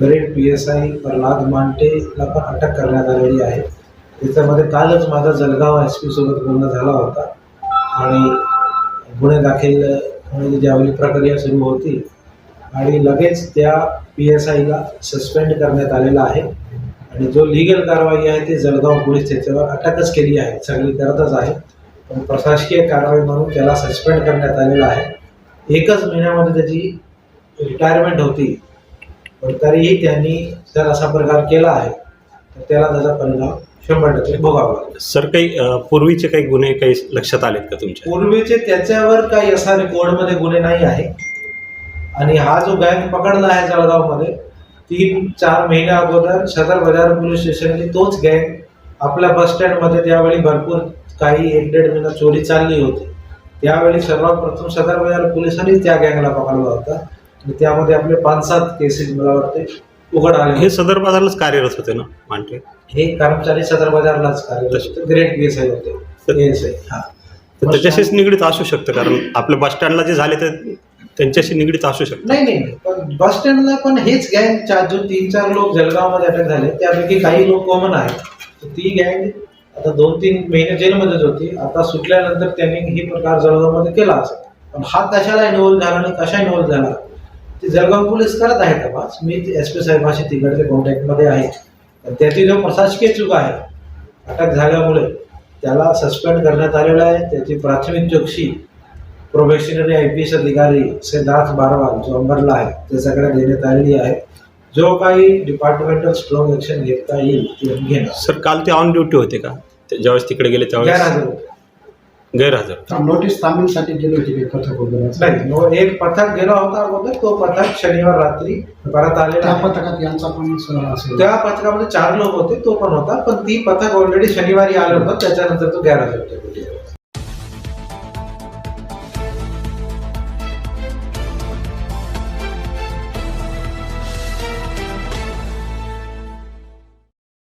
Grade P S I Pralhad Mantela पण अटक करण्यात आलेली आहे. त्याच्यामध्ये कालच माझा जळगाव एस पी सोबत बोलणं झाला होता. आणि गुन्हे दाखल होण्याची ज्यावेळी प्रक्रिया सुरू होती आणि लगेच त्या पी एस आयला सस्पेंड करण्यात आलेला आहे. आणि जो लिगल कारवाई आहे ते जळगाव पोलीस त्याच्यावर अटकच केली आहे. सगळी करतच आहे. पण प्रशासकीय कारवाई म्हणून त्याला सस्पेंड करण्यात आलेला आहे. एकच महिन्यामध्ये त्याची रिटायरमेंट होती. पण तरीही त्यांनी जर असा प्रकार केला आहे तर त्याला त्याचा परिणाम शंभर टक्के भोगावा लागेल. सर काही अ, पूर्वीचे काही गुन्हे काही लक्षात आलेत का तुमच्या? पूर्वीचे त्याच्यावर काही असा रेकॉर्डमध्ये गुन्हे नाही आहे. आणि हा जो गँग पकडला आहे जळगावमध्ये तीन चार महिन्या अगोदर सदर बाजार पोलीस स्टेशनने तोच गँग आपल्या बस स्टँडमध्ये त्यावेळी भरपूर काही एक दीड महिना चोरी चालली होती. त्यावेळी सर्वात प्रथम सदर बाजार पोलिसांनी त्या गँगला पकडला होता. आणि त्यामध्ये आपले पाच सात केसेस मला वाटते उघड आले हे सदर बाजारलाच कार्यरत होते ना मांडे हे कर्मचारी सदर बाजारलाच कार्यरत होते. ग्रेट एस आय होते पी हा. तर त्याच्याशीच निगडीत असू शकतं कारण आपल्या बस स्टँडला जे झाले ते त्यांच्याशी निगडीत असू शकतं. नाही नाही. पण बस स्टँडला पण हेच गँग चार जो तीन चार लोक जळगावमध्ये अटक झाले त्यापैकी काही लोक कॉमन आहेत? ती गँग आता दोन तीन महिने जेलमध्येच होती. आता सुटल्यानंतर त्यांनी ही प्रकार जळगावमध्ये केला असेल. पण हा कशाला इन्व्हॉल्व्ह झाला आणि कशा इन्व्हॉल्व्ह झाला? ते जळगाव पोलीस करत आहे तपास. मी एस पी साहेबाशी तिकडच्या कॉन्टॅक्टमध्ये आहे. त्याची जो प्रशासकीय चूक आहे अटक झाल्यामुळे त्याला सस्पेंड करण्यात आलेला आहे. त्याची प्राथमिक चौकशी प्रोबेशनरी आय पी एस अधिकारी सिद्धार्थ बारवाल जो अंबरला आहे त्याच्याकडे देण्यात आलेली आहे. जो काही डिपार्टमेंटल स्ट्रॉंग ऍक्शन घेता येईल ते घेणार. सर काल ते ऑन ड्युटी होते का? ज्यावेळेस तिकडे गेले त्यावेळेस गैरहजर होते. गैरहजर नोटीस तामीलसाठी गेले होते काही पथक वगैरे. नाही नो एक पथक गेला होता अगोदर तो पथक शनिवार रात्री परत आलेला त्या आहे. पथकात यांचा पण सहभाग असेल त्या पथकामध्ये चार लोक होते तो पण होता पण ती पथक ऑलरेडी शनिवारी आलं होतं त्याच्यानंतर तो गैरहजर होते